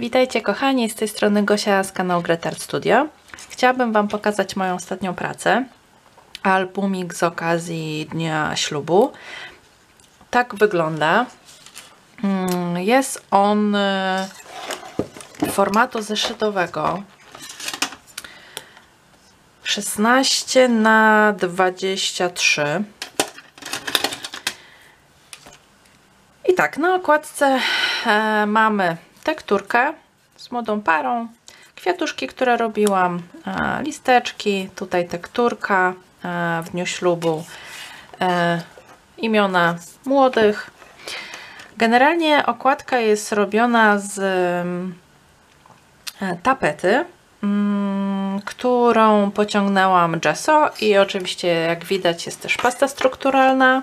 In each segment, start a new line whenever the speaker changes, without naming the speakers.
Witajcie kochani, z tej strony Gosia z kanału Gretard Studio. Chciałabym Wam pokazać moją ostatnią pracę, albumik z okazji dnia ślubu. Tak wygląda. Mm, jest on e, formatu zeszytowego 16 na 23 i tak, na okładce e, mamy tekturkę z młodą parą, kwiatuszki, które robiłam, e, listeczki, tutaj tekturka e, w dniu ślubu, e, imiona młodych. Generalnie okładka jest robiona z e, tapety, mm, którą pociągnęłam gesso i oczywiście jak widać jest też pasta strukturalna,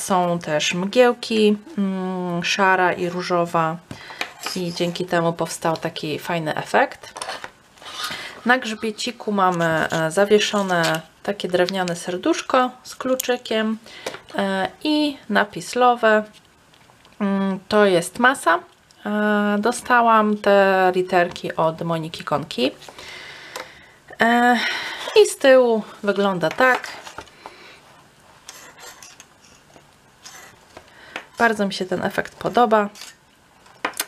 są też mgiełki, mm, szara i różowa i dzięki temu powstał taki fajny efekt. Na grzbieciku mamy e, zawieszone takie drewniane serduszko z kluczykiem e, i napis love. Mm, to jest masa. E, dostałam te literki od Moniki Konki. I z tyłu wygląda tak. Bardzo mi się ten efekt podoba.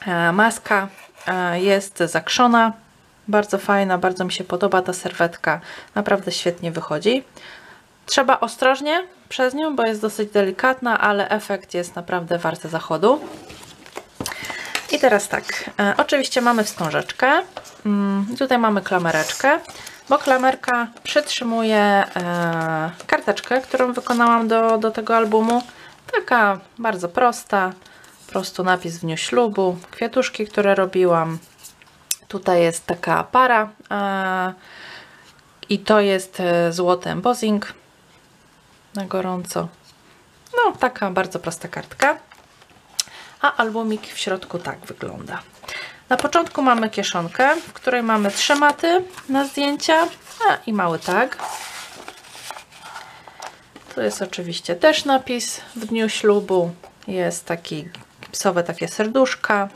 E, maska e, jest zakrzona, bardzo fajna, bardzo mi się podoba ta serwetka, naprawdę świetnie wychodzi. Trzeba ostrożnie przez nią, bo jest dosyć delikatna, ale efekt jest naprawdę warty zachodu. I teraz tak, e, oczywiście mamy wstążeczkę, mm, tutaj mamy klamereczkę, bo klamerka przytrzymuje karteczkę, którą wykonałam do, do tego albumu. Taka bardzo prosta, prostu napis w dniu ślubu, kwiatuszki, które robiłam. Tutaj jest taka para e, i to jest e, złoty embossing na gorąco. No, taka bardzo prosta kartka. A albumik w środku tak wygląda. Na początku mamy kieszonkę, w której mamy trzy maty na zdjęcia a, i mały tag. Tu jest oczywiście też napis w dniu ślubu. Jest taki gipsowe takie serduszka.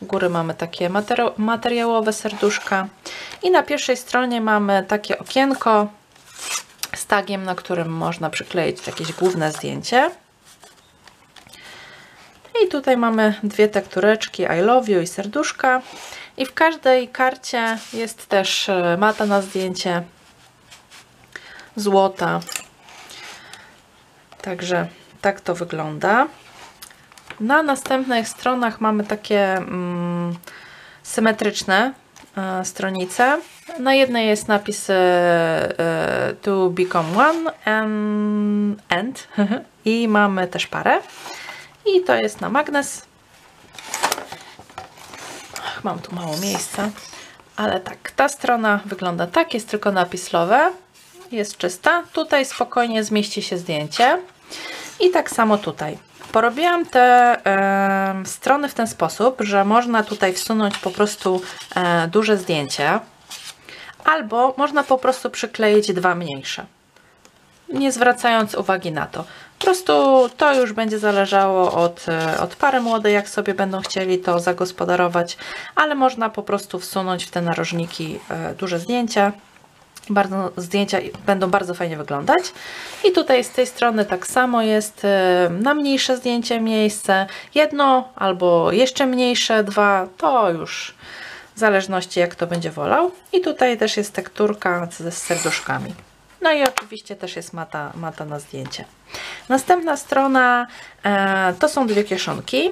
U góry mamy takie materiałowe serduszka. I na pierwszej stronie mamy takie okienko z tagiem, na którym można przykleić jakieś główne zdjęcie. I tutaj mamy dwie tektureczki I love you i serduszka. I w każdej karcie jest też e, mata na zdjęcie złota. Także tak to wygląda. Na następnych stronach mamy takie mm, symetryczne e, stronice. Na jednej jest napis e, to become one and, and. i mamy też parę. I to jest na magnes. Ach, mam tu mało miejsca. Ale tak, ta strona wygląda tak, jest tylko napis love. Jest czysta. Tutaj spokojnie zmieści się zdjęcie. I tak samo tutaj. Porobiłam te strony w ten sposób, że można tutaj wsunąć po prostu y, duże zdjęcie, albo można po prostu przykleić dwa mniejsze, nie zwracając uwagi na to. Po prostu to już będzie zależało od, e, od pary młodej, jak sobie będą chcieli to zagospodarować, ale można po prostu wsunąć w te narożniki y, duże zdjęcia bardzo, zdjęcia będą bardzo fajnie wyglądać. I tutaj z tej strony tak samo jest e, na mniejsze zdjęcie miejsce. Jedno albo jeszcze mniejsze, dwa, to już w zależności jak to będzie wolał. I tutaj też jest tekturka ze serduszkami. No i oczywiście też jest mata, mata na zdjęcie. Następna strona e, to są dwie kieszonki.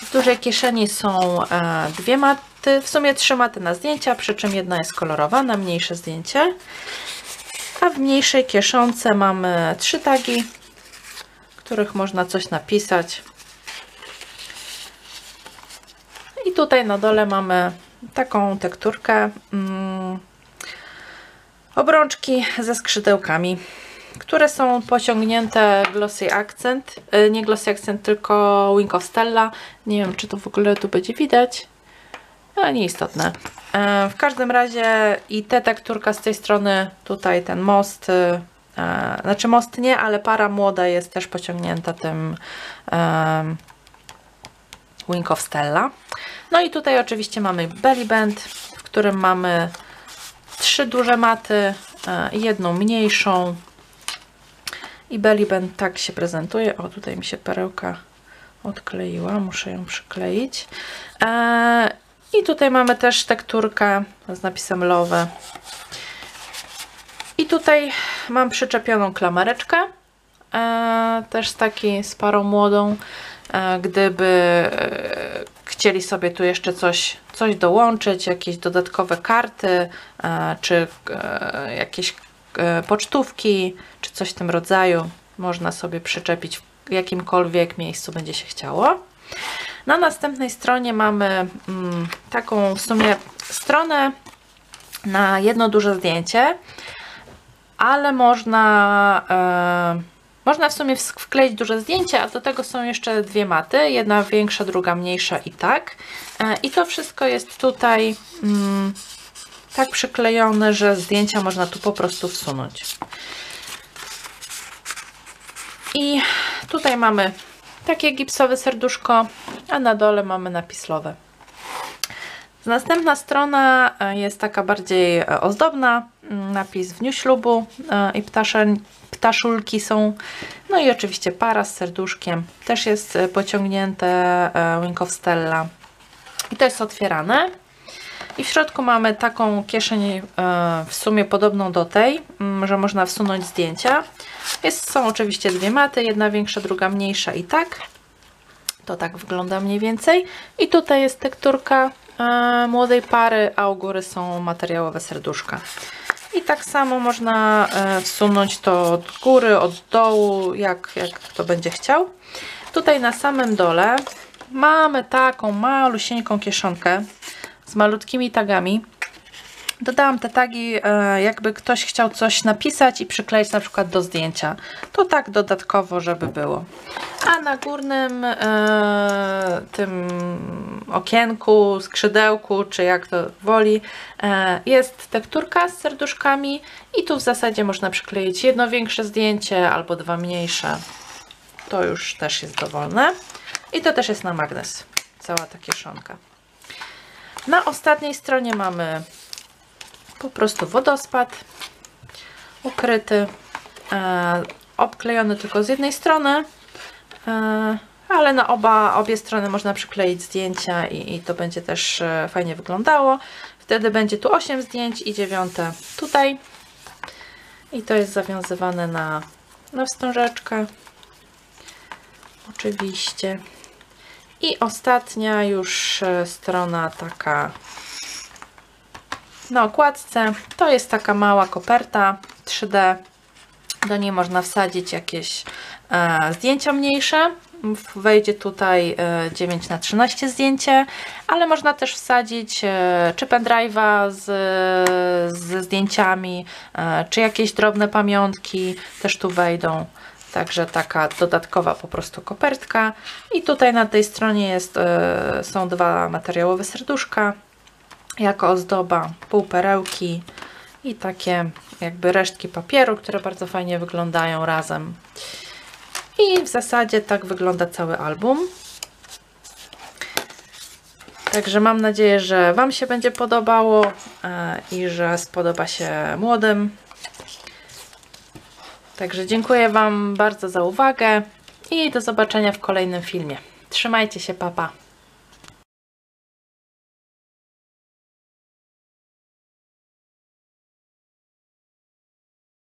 W dużej kieszeni są e, dwie maty, w sumie trzy maty na zdjęcia, przy czym jedna jest kolorowa na mniejsze zdjęcie. A w mniejszej kieszonce mamy trzy tagi, których można coś napisać. I tutaj na dole mamy taką tekturkę. Mm, obrączki ze skrzydełkami które są pociągnięte Glossy Accent, e, nie Glossy Accent, tylko Wink of Stella. Nie wiem, czy to w ogóle tu będzie widać. No, nieistotne. E, w każdym razie i te tekturka z tej strony, tutaj ten most, e, znaczy most nie, ale para młoda jest też pociągnięta tym Wink of Stella. No i tutaj oczywiście mamy belly band, w którym mamy trzy duże maty e, jedną mniejszą. I belly band tak się prezentuje. O, tutaj mi się perełka odkleiła, muszę ją przykleić. E, I tutaj mamy też tekturkę z napisem Love. I tutaj mam przyczepioną klamereczkę, e, też z takiej z parą młodą. E, gdyby e, chcieli sobie tu jeszcze coś, coś dołączyć, jakieś dodatkowe karty, e, czy e, jakieś e, pocztówki, czy coś w tym rodzaju, można sobie przyczepić w jakimkolwiek miejscu będzie się chciało. Na następnej stronie mamy mm, taką w sumie stronę na jedno duże zdjęcie, ale można, e, można w sumie wkleić duże zdjęcie, a do tego są jeszcze dwie maty, jedna większa, druga mniejsza i tak. E, I to wszystko jest tutaj mm, tak przyklejone, że zdjęcia można tu po prostu wsunąć. I tutaj mamy takie gipsowe serduszko, a na dole mamy napis Love. Następna strona e, jest taka bardziej e, ozdobna, mm, napis w dniu ślubu e, i ptasze, ptaszulki są. No i oczywiście para z serduszkiem, też jest pociągnięte Wink of Stella. I to jest otwierane. I w środku mamy taką kieszeń e, w sumie podobną do tej, mm, że można wsunąć zdjęcia. Jest, są oczywiście dwie maty, jedna większa, druga mniejsza i tak. To tak wygląda mniej więcej. I tutaj jest tekturka e, młodej pary, a u góry są materiałowe serduszka. I tak samo można e, wsunąć to od góry, od dołu, jak, jak kto będzie chciał. Tutaj na samym dole mamy taką malusieńką kieszonkę z malutkimi tagami. Dodałam te tagi, e, jakby ktoś chciał coś napisać i przykleić na przykład do zdjęcia. To tak dodatkowo, żeby było. A na górnym e, tym okienku, skrzydełku, czy jak to woli, e, jest tekturka z serduszkami i tu w zasadzie można przykleić jedno większe zdjęcie albo dwa mniejsze. To już też jest dowolne. I to też jest na magnes. Cała ta kieszonka. Na ostatniej stronie mamy po prostu wodospad ukryty, e, obklejony tylko z jednej strony, e, ale na oba, obie strony można przykleić zdjęcia i, i to będzie też e, fajnie wyglądało. Wtedy będzie tu 8 zdjęć i dziewiąte tutaj. I to jest zawiązywane na, na wstążeczkę. Oczywiście. I ostatnia już e, strona taka na okładce. To jest taka mała koperta 3D. Do niej można wsadzić jakieś e, zdjęcia mniejsze. Wejdzie tutaj e, 9 na 13 zdjęcie, ale można też wsadzić e, czy pendrive'a z, zdjęciami, e, czy jakieś drobne pamiątki też tu wejdą. Także taka dodatkowa po prostu kopertka. I tutaj na tej stronie jest, e, są dwa materiałowe serduszka jako ozdoba, półperełki i takie jakby resztki papieru, które bardzo fajnie wyglądają razem. I w zasadzie tak wygląda cały album. Także mam nadzieję, że Wam się będzie podobało e, i że spodoba się młodym. Także dziękuję Wam bardzo za uwagę i do zobaczenia w kolejnym filmie. Trzymajcie się, papa.